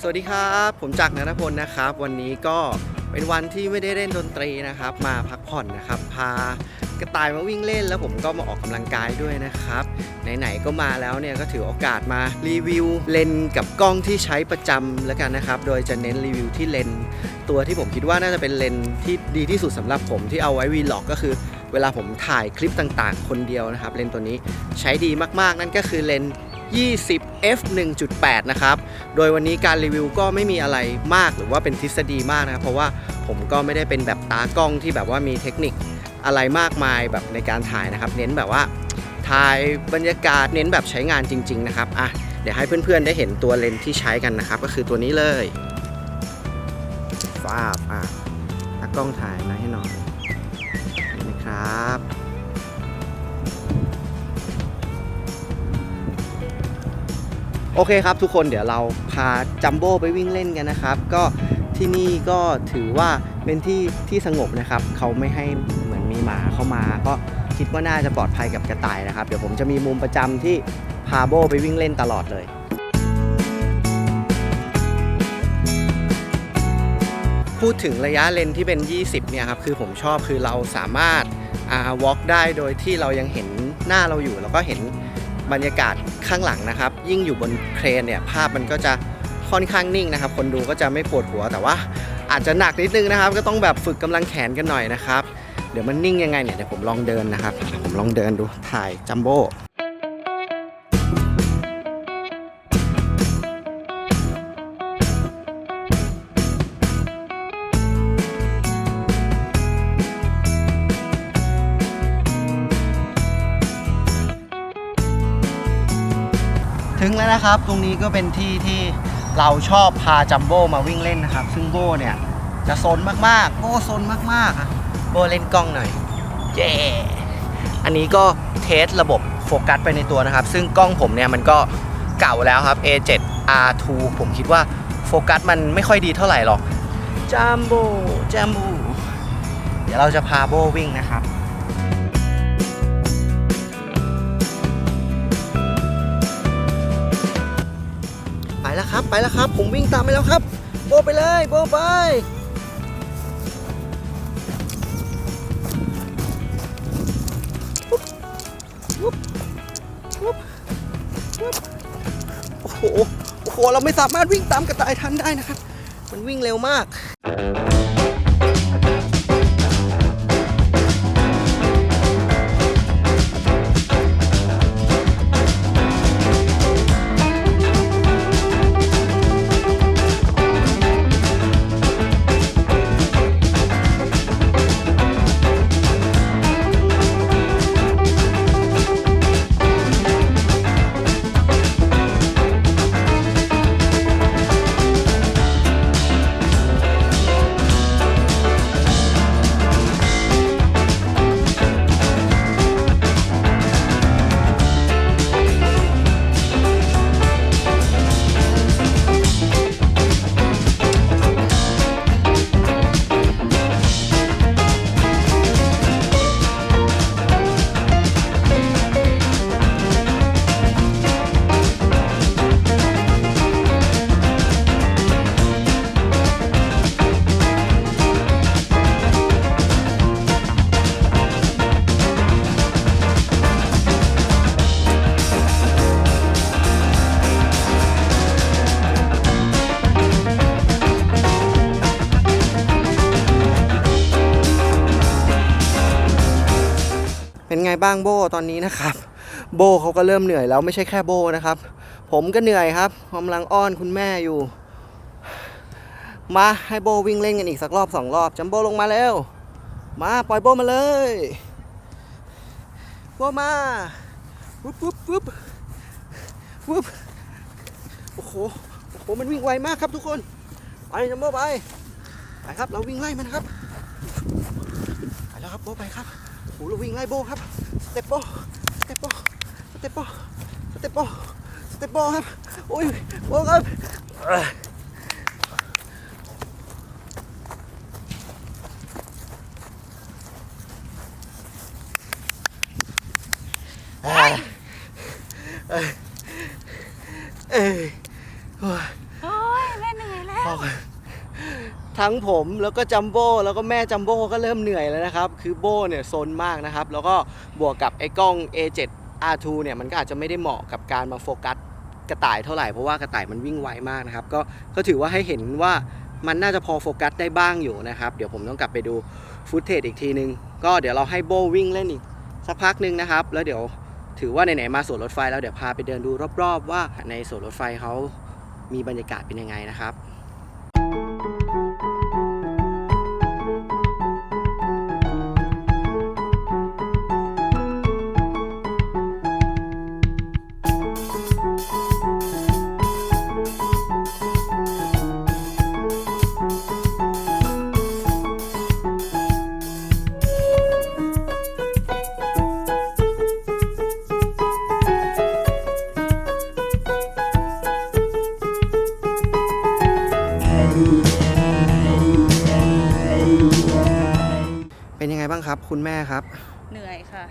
สวัสดีครับ ผมจักรนนพลนะครับ วันนี้ก็เป็นวันที่ไม่ได้เล่นดนตรีนะครับ มาพักผ่อนนะครับ พากระต่ายมาวิ่งเล่นแล้วผมก็มาออกกำลังกายด้วยนะครับ ไหนๆก็มาแล้วเนี่ยก็ถือโอกาสมารีวิวเลนกับกล้องที่ใช้ประจำแล้วกันนะครับ โดยจะเน้นรีวิวที่เลนตัวที่ผมคิดว่าน่าจะเป็นเลนที่ดีที่สุดสำหรับผมที่เอาไว้วีล็อกก็คือ เวลาผมถ่ายคลิปต่างๆ คนเดียวนะครับ เลนตัวนี้ใช้ดีมากๆ นั่นก็คือเลนส์ 20 f 1.8 นะครับ โดยวันนี้การรีวิวก็ไม่มีอะไรมากหรือว่าเป็นทฤษฎีมากนะครับ เพราะว่าผมก็ไม่ได้เป็นแบบตากล้องที่แบบว่ามีเทคนิคอะไรมากมายแบบในการถ่ายนะครับ เน้นแบบว่าถ่ายบรรยากาศเน้นแบบใช้งานจริง ๆ นะครับอะเดี๋ยวให้เพื่อนๆได้เห็นตัวเลนส์ที่ใช้กันนะครับ ก็คือตัวนี้เลยฟาบอะตากล้องถ่ายมาให้หน่อยนี่นะครับ โอเคครับทุกคนเดี๋ยวเราพาจัมโบ้ไปวิ่งเล่นกันนะครับ ก็ที่นี่ก็ถือว่าเป็นที่ที่สงบนะครับ เขาไม่ให้เหมือนมีหมาเข้ามา ก็คิดว่าน่าจะปลอดภัยกับกระต่ายนะครับ เดี๋ยวผมจะมีมุมประจำที่พาโบ้ไปวิ่งเล่นตลอดเลย พูดถึงระยะเลนที่เป็น 20 เนี่ยครับ คือผมชอบคือเราสามารถอ่าวอล์กได้โดยที่เรายังเห็นหน้าเราอยู่ แล้วก็เห็น บรรยากาศข้างหลังนะครับ ยิ่งอยู่บนเครนเนี่ยภาพมันก็จะค่อนข้างนิ่งนะครับ คนดูก็จะไม่ปวดหัวแต่ว่าอาจจะหนักนิดนึงนะครับ ก็ต้องแบบฝึกกำลังแขนกันหน่อยนะครับ เดี๋ยวมันนิ่งยังไงเนี่ยเดี๋ยวผมลองเดินนะครับ ผมลองเดินดูถ่ายจัมโบ้ ถึงแล้วนะครับ ตรงนี้ก็เป็นที่ที่เราชอบพาจัมโบ้มาวิ่งเล่นนะครับ ซึ่งโบ้เนี่ยจะซนมากๆโบ้ซนมากๆอะโบ้เล่นกล้องหน่อยเย้อันนี้ก็เทสระบบโฟกัสไปในตัวนะครับ ซึ่งกล้องผมเนี่ยมันก็เก่าแล้วครับ A7 R2 ผมคิดว่าโฟกัสมันไม่ค่อยดีเท่าไหร่หรอกจัมโบ้จัมโบ้เดี๋ยวเราจะพาโบ้วิ่งนะครับ แล้วครับ ไปแล้วครับ ผมวิ่งตามไปแล้วครับ โบไปเลยโบไป โอ้โห โอ้โห เราไม่สามารถวิ่งตามกระต่ายทันได้นะครับ มันวิ่งเร็วมาก บ้างโบตอนนี้นะครับ โบเขาก็เริ่มเหนื่อยแล้วไม่ใช่แค่โบนะครับ ผมก็เหนื่อยครับกำลังอ้อนคุณแม่อยู่ มาให้โบวิ่งเล่นกันอีกสักรอบสองรอบจัมโบลงมาเร็วมาปล่อยโบมาเลยโบมาวุบวุบวุบวุบโอ้โหโอ้โหมันวิ่งไวมากครับทุกคนไปจัมโบไปไปครับ เราวิ่งไล่มันครับไปแล้วครับโบไปครับ โอ้โหเราวิ่งไล่โบครับ สเต็ปโบสเต็ปโบสเต็ปโบสเต็ปโบสเต็ปโบครับโอ้ยโบครับเอ้ยเอ้ยเอ้ยเอ้ยโอ้ยโอ้ยเล่นพอ ทั้งผมแล้วก็จัมโบ้แล้วก็แม่จัมโบ้ก็เริ่มเหนื่อยแล้วนะครับ คือโบ้เนี่ยซนมากนะครับ แล้วก็บวกกับไอ้กล้อง A7 R2 เนี่ยมันก็อาจจะไม่ได้เหมาะกับการมาโฟกัสกระต่ายเท่าไหร่เพราะว่ากระต่ายมันวิ่งไวมากนะครับ ก็ก็ถือว่าให้เห็นว่ามันน่าจะพอโฟกัสได้บ้างอยู่นะครับ เดี๋ยวผมต้องกลับไปดูฟุตเทจอีกทีนึง ก็เดี๋ยวเราให้โบวิ่งเล่นอีกสักพักหนึ่งนะครับ แล้วเดี๋ยวถือว่าไหนๆมาสวนรถไฟแล้วเดี๋ยวพาไปเดินดูรอบๆ ว่าในสวนรถไฟเขามีบรรยากาศเป็นยังไงนะครับ เป็นยังไงบ้างครับ คุณแม่ครับ เหนื่อยค่ะ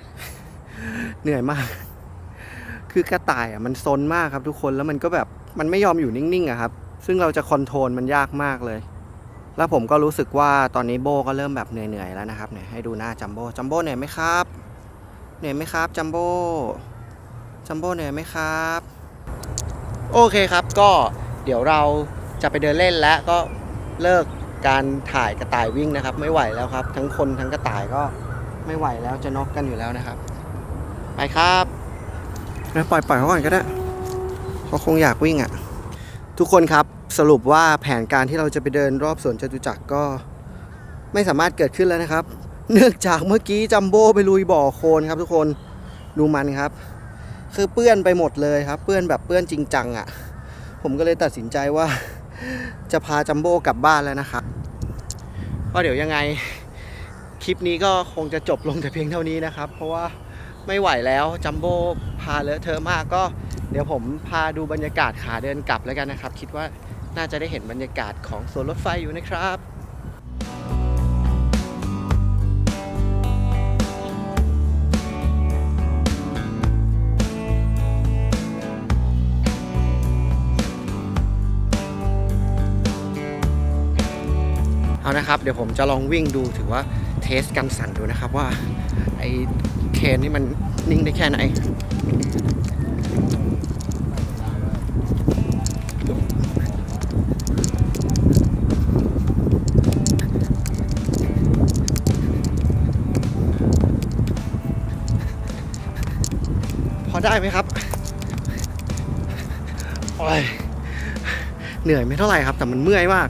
เหนื่อยมาก คือกระต่ายอะมันซนมากครับทุกคนแล้วมันก็แบบมันไม่ยอมอยู่นิ่งๆอะครับ ซึ่งเราจะคอนโทรลมันยากมากเลย แล้วผมก็รู้สึกว่าตอนนี้โบก็เริ่มแบบเหนื่อยๆแล้วนะครับเนี่ยให้ดูหน้าจัมโบ้จัมโบ้เหนื่อยไหมครับ เหนื่อยไหมครับจัมโบ้จัมโบ้เหนื่อยไหมครับ โอเคครับก็เดี๋ยวเราจะไปเดินเล่นแล้วก็เลิก การถ่ายกระต่ายวิ่งนะครับ ไม่ไหวแล้วครับ ทั้งคนทั้งกระต่ายก็ไม่ไหวแล้วจะน็อกกันอยู่แล้วนะครับ ไปครับนะปล่อยปล่อยเขาก่อนก็ได้เขาคงอยากวิ่งอะ่ะ ทุกคนครับสรุปว่าแผนการที่เราจะไปเดินรอบสวนจตุจักรก็ไม่สามารถเกิดขึ้นแล้วนะครับ เนื่องจากเมื่อกี้จัมโบ้ไปลุยบ่อโคลนครับ ทุกคนดูมันครับ คือเปื้อนไปหมดเลยครับ เปื้อนแบบเปื้อนจริงจังอะ่ะ ผมก็เลยตัดสินใจว่า จะพาจัมโบ้กลับบ้านแล้วนะครับก็เดี๋ยวยังไงคลิปนี้ก็คงจะจบลงแต่เพียงเท่านี้นะครับ เพราะว่าไม่ไหวแล้วจัมโบ้พาเลอะเทอะมากก็เดี๋ยวผมพาดูบรรยากาศขาเดินกลับแล้วกันนะครับ คิดว่าน่าจะได้เห็นบรรยากาศของสวนรถไฟอยู่นะครับ เอานะครับ เดี๋ยวผมจะลองวิ่งดูถือว่าเทสกันสั่นดูนะครับว่าไอเคนนี่มันนิ่งได้แค่ไหนพอได้ไหมครับ โอ้ย เหนื่อยไม่เท่าไหร่ครับ แต่มันเมื่อยมาก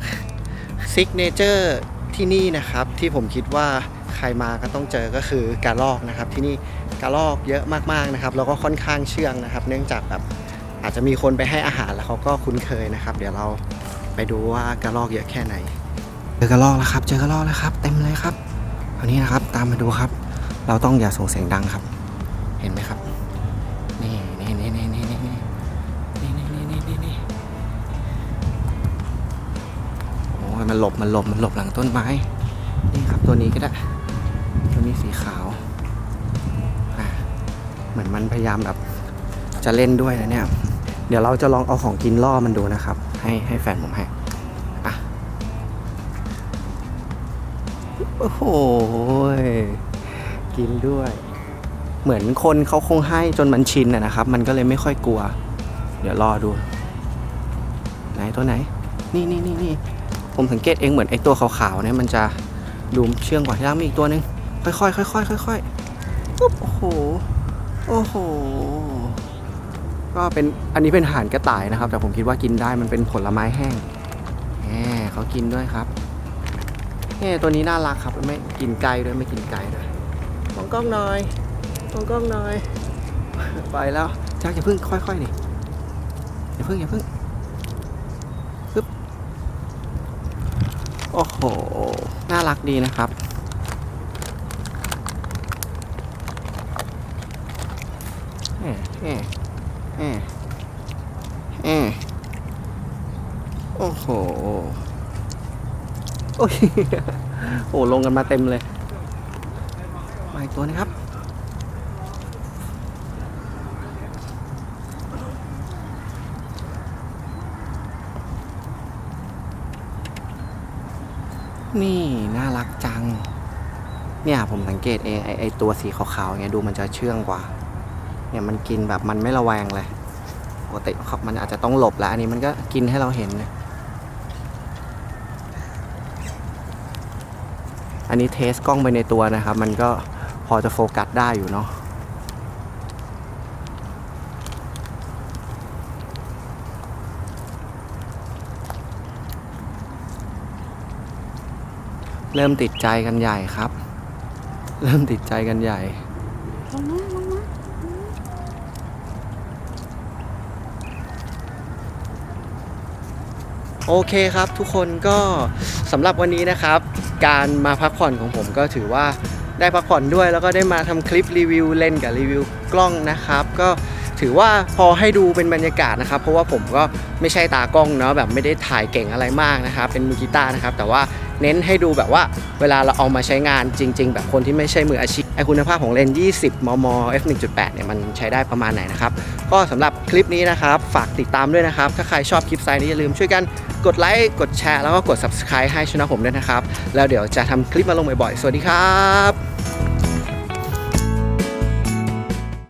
ซิกเนเจอร์ที่นี่นะครับที่ผมคิดว่าใครมาก็ต้องเจอก็คือการลอกนะครับ ที่นี่การลอกเยอะมากๆนะครับแล้วก็ค่อนข้างเชื่องนะครับ เนื่องจากแบบอาจจะมีคนไปให้อาหารแล้วเขาก็คุ้นเคยนะครับ เดี๋ยวเราไปดูว่าการลอกเยอะแค่ไหน เจอกระลอกแล้วครับ เจอกระลอกแล้วครับ เต็มเลยครับเอานี้นะครับตามมาดูครับ เราต้องอย่าส่งเสียงดังครับ เห็นไหมครับ มันหลบมันหลบมันหลบหลังต้นไม้ นี่ครับตัวนี้ก็ได้ ตัวนี้สีขาวอะเหมือนมันพยายามแบบจะเล่นด้วยนะเนี่ย เดี๋ยวเราจะลองเอาของกินล่อมันดูนะครับ ให้ให้แฟนผมให้อะโอ้โหกินด้วย เหมือนคนเขาคงให้จนมันชินนะนะครับ มันก็เลยไม่ค่อยกลัว เดี๋ยวรอดู ไหนตัวไหน นี่นี่นี่นี่ ผมสังเกตเองเหมือนไอ้ตัวขาวๆเนี่ยมันจะดูเชื่องกว่าที่ล่างมีอีกตัวหนึงค่อยๆค่อยๆค่อยๆปุ๊บโอ้โหโอ้โหก็เป็นอันนี้เป็นอาหารกระต่ายนะครับ แต่ผมคิดว่ากินได้มันเป็นผลไม้แห้งแหมเขากินด้วยครับแหมตัวนี้น่ารักครับไม่กินไก่ด้วยไม่กินไก่ด้วยมองกล้องหน่อยมองกล้องหน่อยไปแล้วจักอย่าเพิ่งค่อยๆดิอย่าเพิ่งอย่าเพิ่งปึ๊บ โอ้โห น่ารักดีนะครับ เอะเอะเอะเอะโอ้โห โอ้ย โอ้ลงกันมาเต็มเลย มาอีกตัวนะครับ นี่น่ารักจัง เนี่ยผมสังเกตเองไอไอตัวสีขาวๆเงี้ยดูมันจะเชื่องกว่า เนี่ยมันกินแบบมันไม่ระแวงเลยปกติมันอาจจะต้องหลบแล้วอันนี้มันก็กินให้เราเห็นเลยอันนี้เทสกล้องไปในตัวนะครับ มันก็พอจะโฟกัสได้อยู่เนาะ เริ่มติดใจกันใหญ่ครับ เริ่มติดใจกันใหญ่ลงมาลงมาโอเคครับทุกคนก็สำหรับวันนี้นะครับ การมาพักผ่อนของผมก็ถือว่าได้พักผ่อนด้วยแล้วก็ได้มาทำคลิปรีวิวเล่นกับรีวิวกล้องนะครับ ก็ถือว่าพอให้ดูเป็นบรรยากาศนะครับ เพราะว่าผมก็ไม่ใช่ตากล้องเนาะแบบไม่ได้ถ่ายเก่งอะไรมากนะครับ เป็นมือกีตาร์นะครับ แต่ว่า เน้นให้ดูแบบว่าเวลาเราเอามาใช้งานจริง ๆ แบบคนที่ไม่ใช่มืออาชีพไอคุณภาพของเลนส์20 มม f 1.8 เนี่ยมันใช้ได้ประมาณไหนนะครับ ก็สำหรับคลิปนี้นะครับ ฝากติดตามด้วยนะครับ ถ้าใครชอบคลิปไซน์นี้อย่าลืมช่วยกันกดไลค์กดแชร์แล้วก็กด subscribe ให้ช่องผมด้วยนะครับ แล้วเดี๋ยวจะทำคลิปมาลงบ่อยๆ สวัสดีครับ